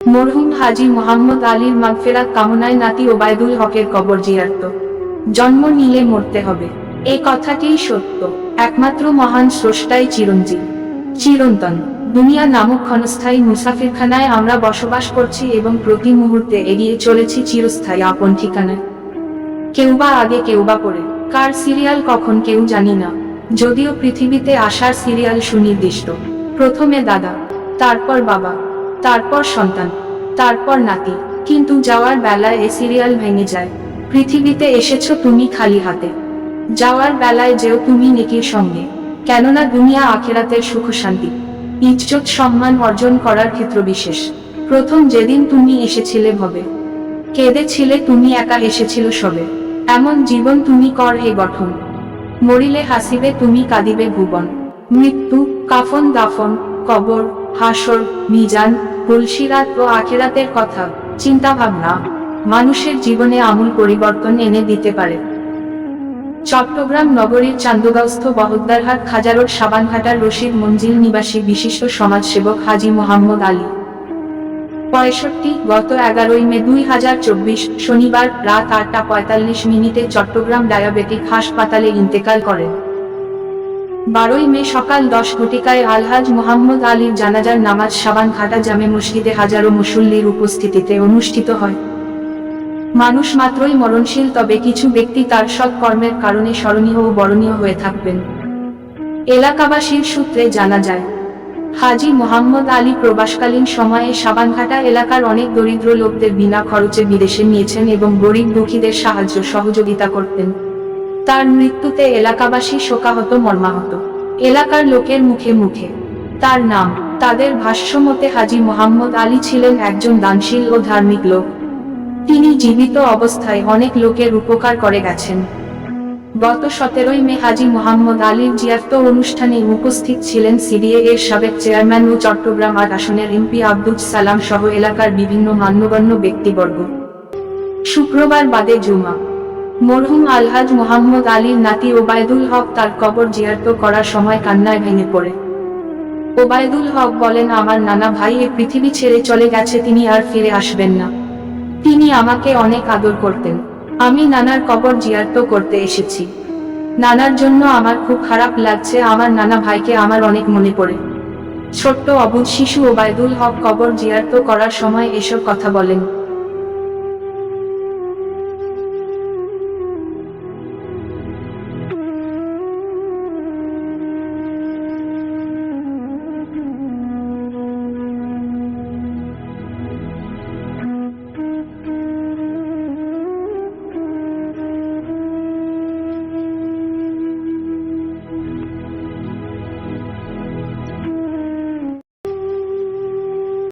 মরহুম হাজি মোহাম্মদ আলীর মাগফেরাত কামনায় নাতি ওবায়দুল হকের কবর জিয়ারত। জন্ম নিলে মরতে হবে। এই কথাটিই সত্য। একমাত্র মহান স্রষ্টাই চিরঞ্জীব। চিরন্তন। দুনিয়া নামক ক্ষণস্থায়ী মুসাফিরখানায় আমরা বসবাস করছি এবং প্রতি মুহূর্তে এগিয়ে চলেছি চিরস্থায়ী আপন ঠিকানায়। কেউ বা আগে কেউ বা পরে। কার সিরিয়াল কখন কেউ জানি না। যদিও পৃথিবীতে আসার সিরিয়াল সুনির্দিষ্ট। প্রথমে দাদা, তারপর বাবা। তারপর সন্তান, তারপর নাতি। কিন্তু যাওয়ার বেলায় এ সিরিয়াল ভেঙে যায়। পৃথিবীতে এসেছ তুমি খালি হাতে। যাওয়ার বেলায় যেও তুমি নেকির সঙ্গে। কেননা দুনিয়া আখেরাতের সুখ শান্তি। ইজ্জত সম্মান অর্জন করার ক্ষেত্র বিশেষ। প্রথম যেদিন তুমি এসেছিলে ভবে। কেঁদেছিলে তুমি একা এসেছিল সবে এমন জীবন তুমি কর হে গঠন। মরিলে হাসিবে তুমি কাঁদিবে ভুবন। মৃত্যু, কাফন, দাফন, কবর হাসর, মিজান তুলসিরাত ও আখেরাতের কথা চিন্তা ভাবনা মানুষের জীবনে আমূল পরিবর্তন এনে দিতে পারে। চট্টগ্রাম নগরীর চান্দগাঁস্থ বহদ্দারহাট খাজারোড সাবানঘাটার রশিদ মঞ্জিল নিবাসী বিশিষ্ট সমাজসেবক হাজি মোহাম্মদ আলী। পঁয়ষট্টি, গত এগারোই মে দুই হাজার চব্বিশ, শনিবার রাত আটটা পঁয়তাল্লিশ মিনিটে চট্টগ্রাম ডায়াবেটিক হাসপাতালে ইন্তেকাল করেন। বারোই মে সকাল দশ ঘটিকায় আলহাজ মোহাম্মদ আলীর জানাজার নামাজ সাবান ঘাটা জামে মসজিদে হাজারো মুসল্লির উপস্থিতিতে অনুষ্ঠিত হয়। মানুষ মাত্রই মরণশীল, তবে কিছু ব্যক্তি তার সৎ কর্মের কারণে স্মরণীয় ও বরণীয় হয়ে থাকবেন। এলাকাবাসীর সূত্রে জানা যায়, হাজি মোহাম্মদ আলী প্রবাসকালীন সময়ে সাবানঘাটা এলাকার অনেক দরিদ্র লোকদের বিনা খরচে বিদেশে নিয়েছেন এবং গরিব দুঃখীদের সাহায্য সহযোগিতা করতেন। তার মৃত্যুতে এলাকাবাসী শোকাহত, মর্মাহত। এলাকার লোকের মুখে মুখে। তার নাম, তাদের ভাষ্যমতে হাজি মোহাম্মদ আলী ছিলেন একজন দানশীল ও ধার্মিক লোক। তিনি জীবিত অবস্থায় অনেক লোকের উপকার করে গেছেন। গত সতেরোই মে হাজি মোহাম্মদ আলীর জিয়ারত অনুষ্ঠানে উপস্থিত ছিলেন সিডিএ এর সাবেক চেয়ারম্যান ও চট্টগ্রাম আট আসনের এমপি আব্দুল সালাম সহ এলাকার বিভিন্ন মান্যগণ্য ব্যক্তিবর্গ। শুক্রবার বাদে জুমা। মরহুম আলহাজ মোহাম্মদ আলীর নাতি ওবায়দুল হক তার কবর জিয়ারত করার সময় কান্নায় ভেঙে পড়ে। ওবায়দুল হক বলেন, আমার নানা ভাই এ পৃথিবী ছেড়ে চলে গেছে, তিনি আর ফিরে আসবেন না। তিনি আমাকে অনেক আদর করতেন। আমি নানার কবর জিয়ারত করতে এসেছি। নানার জন্য আমার খুব খারাপ লাগছে, আমার নানা ভাইকে আমার অনেক মনে পড়ে। ছোট্ট অবুধ শিশু ওবায়দুল হক কবর জিয়ারত করার সময় এসব কথা বলেন।